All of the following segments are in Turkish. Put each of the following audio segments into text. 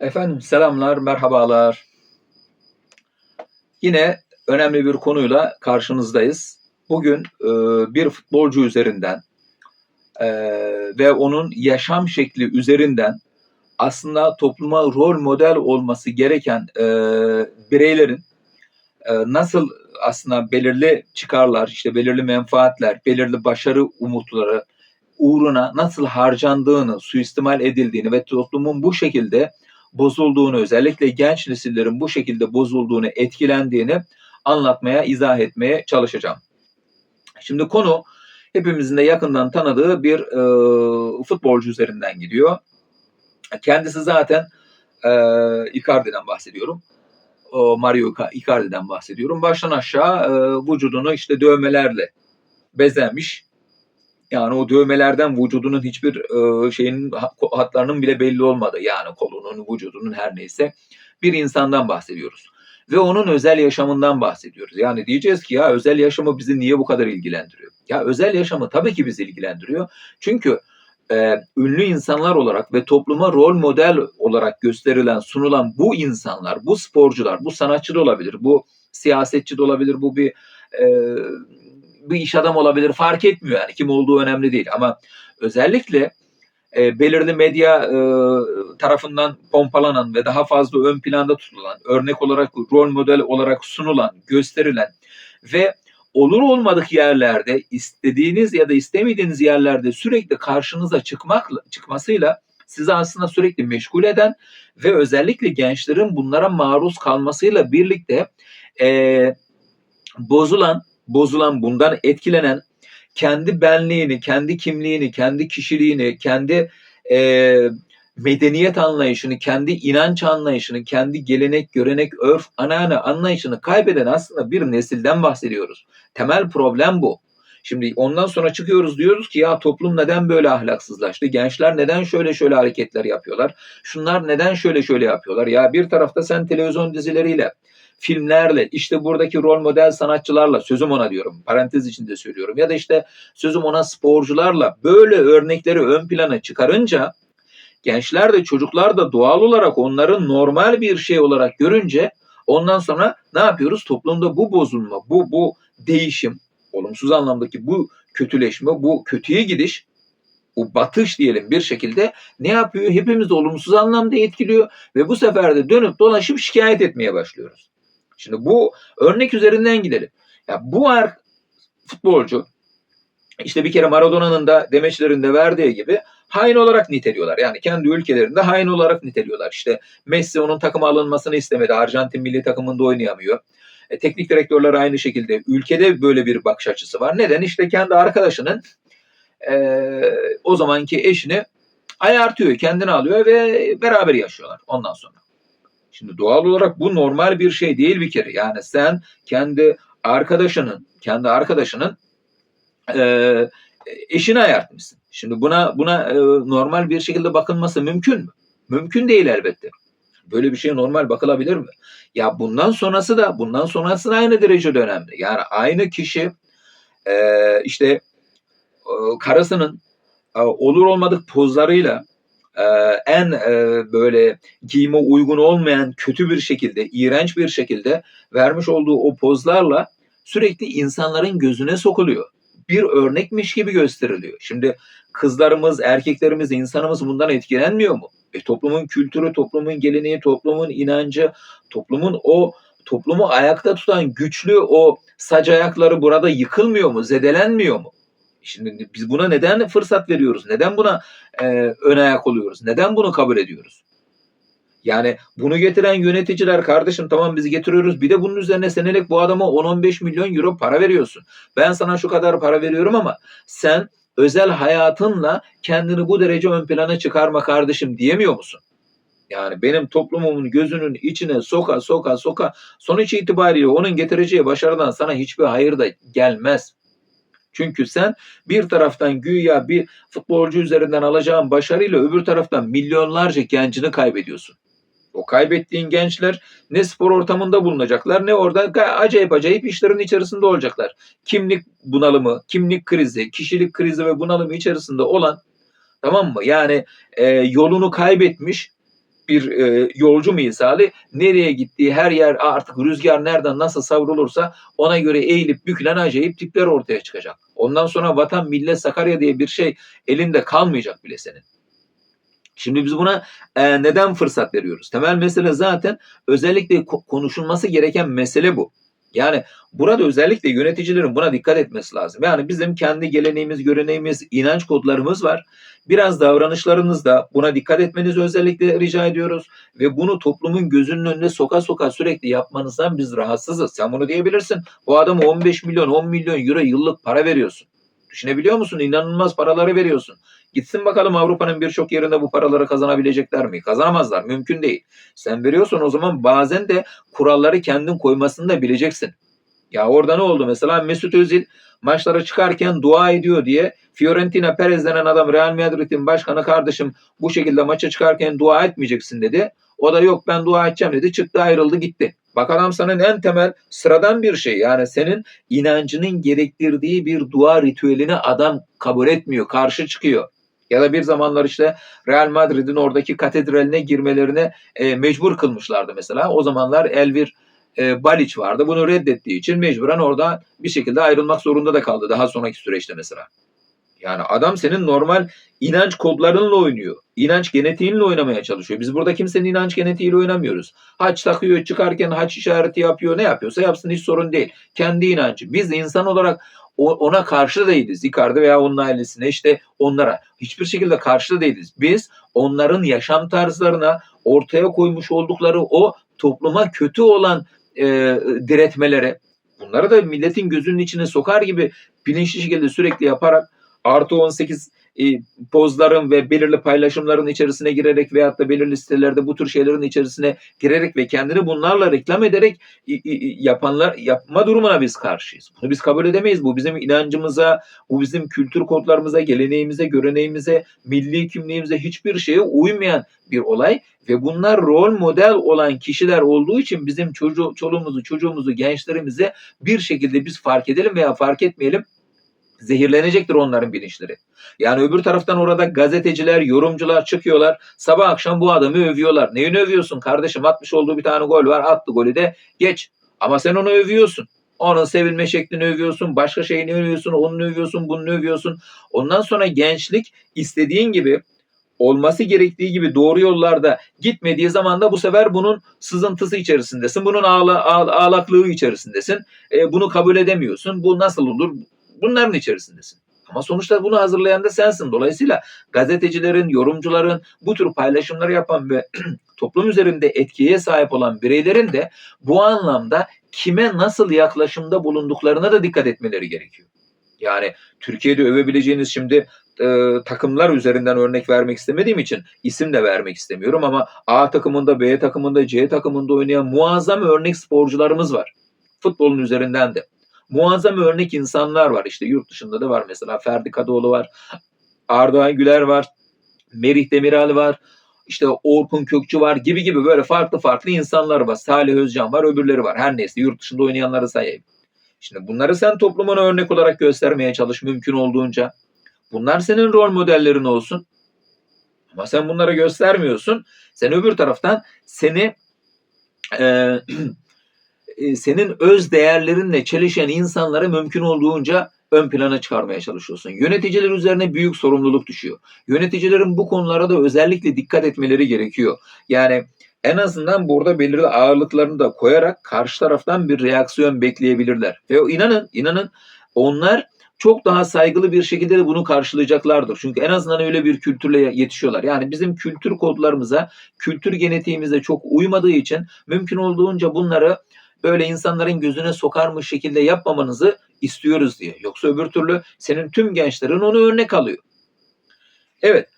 Efendim selamlar, merhabalar. Yine önemli bir konuyla karşınızdayız. Bugün e, bir futbolcu üzerinden e, ve onun yaşam şekli üzerinden aslında topluma rol model olması gereken e, bireylerin e, nasıl aslında belirli çıkarlar, işte belirli menfaatler, belirli başarı umutları uğruna nasıl harcandığını, suistimal edildiğini ve toplumun bu şekilde bozulduğunu, özellikle genç nesillerin bu şekilde bozulduğunu, etkilendiğini anlatmaya, izah etmeye çalışacağım. Şimdi konu hepimizin de yakından tanıdığı bir e, futbolcu üzerinden gidiyor. Kendisi zaten e, Icardi'den bahsediyorum. O Mario Icardi'den bahsediyorum. Baştan aşağı e, vücudunu işte dövmelerle bezenmiş. Yani o dövmelerden vücudunun hiçbir e, şeyin hatlarının bile belli olmadı. Yani kolunun, vücudunun her neyse bir insandan bahsediyoruz. Ve onun özel yaşamından bahsediyoruz. Yani diyeceğiz ki ya özel yaşamı bizi niye bu kadar ilgilendiriyor? Ya özel yaşamı tabii ki bizi ilgilendiriyor. Çünkü e, ünlü insanlar olarak ve topluma rol model olarak gösterilen, sunulan bu insanlar, bu sporcular, bu sanatçı da olabilir, bu siyasetçi de olabilir, bu bir e, bir iş adam olabilir fark etmiyor yani kim olduğu önemli değil. Ama özellikle e, belirli medya e, tarafından pompalanan ve daha fazla ön planda tutulan, örnek olarak rol model olarak sunulan, gösterilen ve olur olmadık yerlerde istediğiniz ya da istemediğiniz yerlerde sürekli karşınıza çıkmakla çıkmasıyla sizi aslında sürekli meşgul eden ve özellikle gençlerin bunlara maruz kalmasıyla birlikte e, bozulan bozulan, bundan etkilenen kendi benliğini, kendi kimliğini, kendi kişiliğini, kendi e, medeniyet anlayışını, kendi inanç anlayışını, kendi gelenek, görenek, örf, anneanne anlayışını kaybeden aslında bir nesilden bahsediyoruz. Temel problem bu. Şimdi ondan sonra çıkıyoruz diyoruz ki ya toplum neden böyle ahlaksızlaştı? Gençler neden şöyle şöyle hareketler yapıyorlar? Şunlar neden şöyle şöyle yapıyorlar? Ya bir tarafta sen televizyon dizileriyle, filmlerle, işte buradaki rol model sanatçılarla, sözüm ona diyorum, parantez içinde söylüyorum. Ya da işte sözüm ona sporcularla böyle örnekleri ön plana çıkarınca gençler de çocuklar da doğal olarak onların normal bir şey olarak görünce ondan sonra ne yapıyoruz? Toplumda bu bozulma, bu bu değişim, olumsuz anlamdaki bu kötüleşme, bu kötüye gidiş, bu batış diyelim bir şekilde ne yapıyor? Hepimiz olumsuz anlamda etkiliyor ve bu sefer de dönüp dolaşıp şikayet etmeye başlıyoruz. Şimdi bu örnek üzerinden gidelim. Ya bu er futbolcu işte bir kere Maradona'nın da demeçlerinde verdiği gibi hain olarak niteliyorlar. Yani kendi ülkelerinde hain olarak niteliyorlar. İşte Messi onun takıma alınmasını istemedi. Arjantin milli takımında oynayamıyor. E, teknik direktörler aynı şekilde. Ülkede böyle bir bakış açısı var. Neden? İşte kendi arkadaşının e, o zamanki eşini ayartıyor, kendini alıyor ve beraber yaşıyorlar ondan sonra. Şimdi doğal olarak bu normal bir şey değil bir kere. Yani sen kendi arkadaşının, kendi arkadaşının e, eşini ayartmışsın. Şimdi buna buna e, normal bir şekilde bakılması mümkün mü? Mümkün değil elbette. Böyle bir şey normal bakılabilir mi? Ya bundan sonrası da bundan sonrası da aynı derecede önemli. Yani aynı kişi e, işte e, karısının e, olur olmadık pozlarıyla e, en e, böyle giyime uygun olmayan kötü bir şekilde, iğrenç bir şekilde vermiş olduğu o pozlarla sürekli insanların gözüne sokuluyor. Bir örnekmiş gibi gösteriliyor. Şimdi kızlarımız, erkeklerimiz, insanımız bundan etkilenmiyor mu? E, toplumun kültürü, toplumun geleneği, toplumun inancı, toplumun o toplumu ayakta tutan güçlü o sac ayakları burada yıkılmıyor mu, zedelenmiyor mu? Şimdi biz buna neden fırsat veriyoruz? Neden buna e, ön ayak oluyoruz? Neden bunu kabul ediyoruz? Yani bunu getiren yöneticiler kardeşim tamam biz getiriyoruz bir de bunun üzerine senelik bu adama 10-15 milyon euro para veriyorsun. Ben sana şu kadar para veriyorum ama sen özel hayatınla kendini bu derece ön plana çıkarma kardeşim diyemiyor musun? Yani benim toplumumun gözünün içine soka soka soka sonuç itibariyle onun getireceği başarıdan sana hiçbir hayır da gelmez. Çünkü sen bir taraftan güya bir futbolcu üzerinden alacağın başarıyla öbür taraftan milyonlarca gencini kaybediyorsun. O kaybettiğin gençler ne spor ortamında bulunacaklar ne orada acayip acayip işlerin içerisinde olacaklar. Kimlik bunalımı, kimlik krizi, kişilik krizi ve bunalımı içerisinde olan tamam mı? Yani e, yolunu kaybetmiş bir e, yolcu misali nereye gittiği her yer artık rüzgar nereden nasıl savrulursa ona göre eğilip bükülen acayip tipler ortaya çıkacak. Ondan sonra vatan millet Sakarya diye bir şey elinde kalmayacak bile senin. Şimdi biz buna e, neden fırsat veriyoruz? Temel mesele zaten özellikle ko- konuşulması gereken mesele bu. Yani burada özellikle yöneticilerin buna dikkat etmesi lazım. Yani bizim kendi geleneğimiz, göreneğimiz, inanç kodlarımız var. Biraz davranışlarınızda buna dikkat etmenizi özellikle rica ediyoruz. Ve bunu toplumun gözünün önüne soka soka sürekli yapmanızdan biz rahatsızız. Sen bunu diyebilirsin. Bu adama 15 milyon, 10 milyon euro yıllık para veriyorsun. Düşünebiliyor musun? İnanılmaz paraları veriyorsun. Gitsin bakalım Avrupa'nın birçok yerinde bu paraları kazanabilecekler mi? Kazanamazlar. Mümkün değil. Sen veriyorsun o zaman bazen de kuralları kendin koymasını da bileceksin. Ya orada ne oldu mesela Mesut Özil maçlara çıkarken dua ediyor diye Fiorentina Perez denen adam Real Madrid'in başkanı kardeşim bu şekilde maça çıkarken dua etmeyeceksin dedi. O da yok ben dua edeceğim dedi. Çıktı ayrıldı gitti. Bak adam sana en temel sıradan bir şey. Yani senin inancının gerektirdiği bir dua ritüelini adam kabul etmiyor. Karşı çıkıyor. Ya da bir zamanlar işte Real Madrid'in oradaki katedraline girmelerine e, mecbur kılmışlardı mesela. O zamanlar Elvir e, Balic vardı. Bunu reddettiği için mecburen orada bir şekilde ayrılmak zorunda da kaldı daha sonraki süreçte mesela. Yani adam senin normal inanç kodlarınla oynuyor. İnanç genetiğinle oynamaya çalışıyor. Biz burada kimsenin inanç genetiğiyle oynamıyoruz. Haç takıyor, çıkarken haç işareti yapıyor. Ne yapıyorsa yapsın hiç sorun değil. Kendi inancı. Biz insan olarak ona karşı değiliz. Icardi veya onun ailesine işte onlara. Hiçbir şekilde karşı değiliz. Biz onların yaşam tarzlarına ortaya koymuş oldukları o topluma kötü olan e, diretmelere bunları da milletin gözünün içine sokar gibi bilinçli şekilde sürekli yaparak artı 18 e, pozların ve belirli paylaşımların içerisine girerek veyahut da belirli sitelerde bu tür şeylerin içerisine girerek ve kendini bunlarla reklam ederek i- i- yapanlar yapma durumuna biz karşıyız. Bunu biz kabul edemeyiz. Bu bizim inancımıza, bu bizim kültür kodlarımıza, geleneğimize, göreneğimize, milli kimliğimize hiçbir şeye uymayan bir olay ve bunlar rol model olan kişiler olduğu için bizim çocuğu, çoluğumuzu, çocuğumuzu, gençlerimize bir şekilde biz fark edelim veya fark etmeyelim zehirlenecektir onların bilinçleri. Yani öbür taraftan orada gazeteciler, yorumcular çıkıyorlar. Sabah akşam bu adamı övüyorlar. Neyini övüyorsun kardeşim? Atmış olduğu bir tane gol var. Attı golü de geç. Ama sen onu övüyorsun. Onun sevilme şeklini övüyorsun. Başka şeyini övüyorsun. Onu övüyorsun. Bunu övüyorsun. Ondan sonra gençlik istediğin gibi olması gerektiği gibi doğru yollarda gitmediği zaman da bu sefer bunun sızıntısı içerisindesin. Bunun ağla, ağ- ağlaklığı içerisindesin. E, bunu kabul edemiyorsun. Bu nasıl olur? Bunların içerisindesin. Ama sonuçta bunu hazırlayan da sensin. Dolayısıyla gazetecilerin, yorumcuların, bu tür paylaşımları yapan ve toplum üzerinde etkiye sahip olan bireylerin de bu anlamda kime nasıl yaklaşımda bulunduklarına da dikkat etmeleri gerekiyor. Yani Türkiye'de övebileceğiniz şimdi e, takımlar üzerinden örnek vermek istemediğim için isim de vermek istemiyorum ama A takımında, B takımında, C takımında oynayan muazzam örnek sporcularımız var. Futbolun üzerinden de. Muazzam örnek insanlar var. İşte yurt dışında da var mesela Ferdi Kadıoğlu var. Arda Güler var. Merih Demiral var. İşte Orkun Kökçü var gibi gibi böyle farklı farklı insanlar var. Salih Özcan var, öbürleri var. Her neyse yurt dışında oynayanları sayayım. Şimdi bunları sen toplumuna örnek olarak göstermeye çalış mümkün olduğunca. Bunlar senin rol modellerin olsun. Ama sen bunları göstermiyorsun. Sen öbür taraftan seni e, senin öz değerlerinle çelişen insanları mümkün olduğunca ön plana çıkarmaya çalışıyorsun. Yöneticiler üzerine büyük sorumluluk düşüyor. Yöneticilerin bu konulara da özellikle dikkat etmeleri gerekiyor. Yani en azından burada belirli ağırlıklarını da koyarak karşı taraftan bir reaksiyon bekleyebilirler. Ve inanın, inanın onlar çok daha saygılı bir şekilde de bunu karşılayacaklardır. Çünkü en azından öyle bir kültürle yetişiyorlar. Yani bizim kültür kodlarımıza, kültür genetiğimize çok uymadığı için mümkün olduğunca bunları böyle insanların gözüne sokarmış şekilde yapmamanızı istiyoruz diye. Yoksa öbür türlü senin tüm gençlerin onu örnek alıyor. Evet.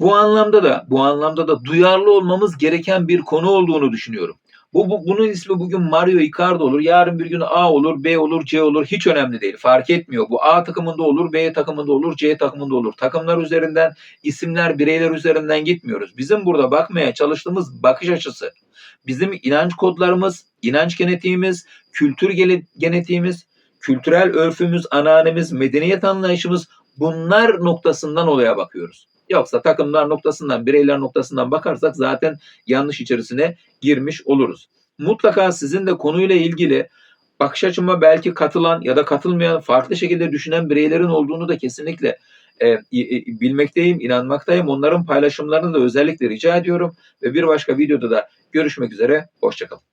Bu anlamda da bu anlamda da duyarlı olmamız gereken bir konu olduğunu düşünüyorum. Bu, bu bunun ismi bugün Mario Icardi olur. Yarın bir gün A olur, B olur, C olur. Hiç önemli değil. Fark etmiyor. Bu A takımında olur, B takımında olur, C takımında olur. Takımlar üzerinden, isimler, bireyler üzerinden gitmiyoruz. Bizim burada bakmaya çalıştığımız bakış açısı, bizim inanç kodlarımız, inanç genetiğimiz, kültür genetiğimiz, kültürel örfümüz, ananemiz, medeniyet anlayışımız bunlar noktasından olaya bakıyoruz. Yoksa takımlar noktasından, bireyler noktasından bakarsak zaten yanlış içerisine girmiş oluruz. Mutlaka sizin de konuyla ilgili bakış açıma belki katılan ya da katılmayan, farklı şekilde düşünen bireylerin olduğunu da kesinlikle e, i- bilmekteyim, inanmaktayım. Onların paylaşımlarını da özellikle rica ediyorum ve bir başka videoda da görüşmek üzere. Hoşçakalın.